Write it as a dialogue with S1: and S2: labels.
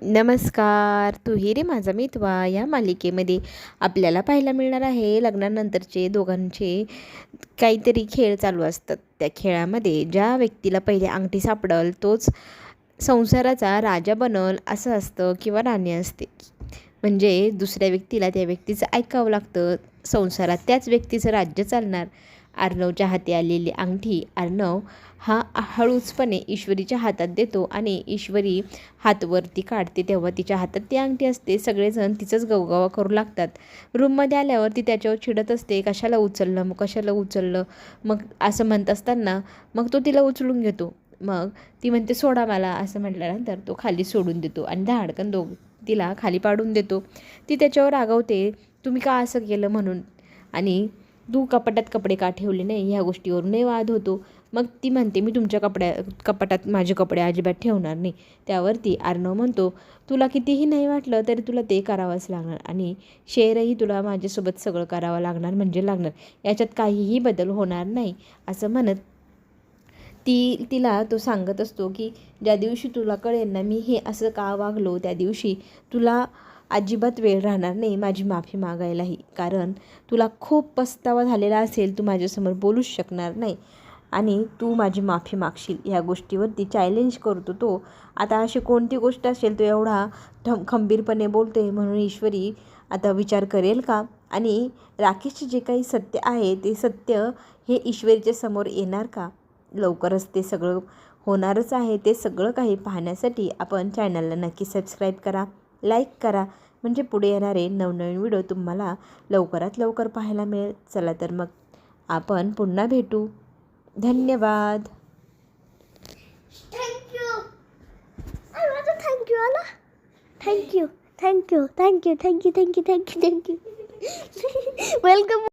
S1: नमस्कार. तू ही रे माझा मितवा या मालिकेमध्ये आपल्याला पाहायला मिळणार आहे लग्नानंतरचे दोघांचे काहीतरी खेळ चालू असतात. त्या खेळामध्ये ज्या व्यक्तीला पहिले अंगठी सापडल तोच संसाराचा राजा बनल असं असतं किंवा राणी असते. म्हणजे दुसऱ्या व्यक्तीला त्या व्यक्तीचं ऐकावं लागतं. संसारात त्याच व्यक्तीचं राज्य चालणार. अर्णवच्या हाती आलेली अंगठी अर्णव हा हळूचपणे ईश्वरीच्या हातात देतो आणि ईश्वरी हातवरती काढते. तेव्हा तिच्या हातात ती अंगठी असते. सगळेजण तिचंच गवगवा करू लागतात. रूममध्ये आल्यावर ती त्याच्यावर चिडत असते. कशाला उचललं? मग कशाला उचललं? मग असं म्हणत असताना मग तो तिला उचलून घेतो. मग ती म्हणते सोडा मला असं म्हटल्यानंतर तो खाली सोडून देतो आणि धाडकन दोघ तिला खाली पाडून देतो. ती त्याच्यावर रागवते तुम्ही का असं केलं? म्हणून. आणि तू कपाटात कपडे का ठेवले नाही? ह्या गोष्टीवरूनही वाद होतो. मग ती म्हणते मी तुमच्या कपड्या कपाटात माझे कपडे अजिबात ठेवणार नाही. त्यावरती आर्नव म्हणतो तुला कितीही नाही वाटलं तरी तुला ते करावंच लागणार आणि शेअरही तुला माझ्यासोबत सगळं करावं लागणार म्हणजे लागणार. याच्यात काहीही बदल होणार नाही असं म्हणत ती तिला तो सांगत असतो की ज्या दिवशी तुला कळेल ना मी हे असं का वागलो त्या दिवशी तुला अजिबात वेळ राहणार नाही माझी माफी मागायलाही. कारण तुला खूप पस्तावा झालेला असेल तू माझ्यासमोर बोलूच शकणार नाही. आणि तू माझी माफी मागशील ह्या गोष्टीवरती चॅलेंज करतो तो. आता अशी कोणती गोष्ट असेल तो एवढा ठम खंबीरपणे बोलतोय म्हणून ईश्वरी आता विचार करेल का? आणि राकेशचे जे काही सत्य आहे ते सत्य हे ईश्वरीच्या समोर येणार का? लवकरच ते सगळं होणारच आहे ते सगळं काही पाहण्यासाठी आपण चॅनलला नक्की सबस्क्राईब करा. लाईक करा. म्हणजे पुढे येणारे नवनवीन व्हिडिओ तुम्हाला लवकरात लवकर पाहायला मिळेल. चला तर मग आपण पुन्हा भेटू. धन्यवाद.
S2: थँक्यू आला. Thank you thank you thank you thank you thank you thank you thank you welcome